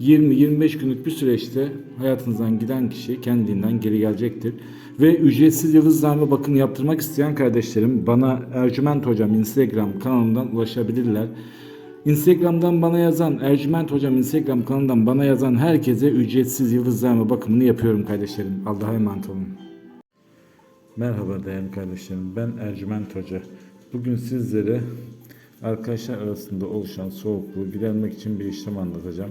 20-25 günlük bir süreçte hayatınızdan giden kişi kendiliğinden geri gelecektir. Ve ücretsiz yıldızlarma bakım yaptırmak isteyen kardeşlerim bana Ercüment Hocam Instagram kanalından ulaşabilirler. Instagram'dan bana yazan, Ercüment Hocam Instagram kanalından bana yazan herkese ücretsiz yıldızlarma bakımını yapıyorum kardeşlerim. Allah'a emanet olun. Merhaba değerli kardeşlerim. Ben Ercüment Hoca. Bugün sizlere arkadaşlar arasında oluşan soğukluğu gidermek için bir işlem anlatacağım.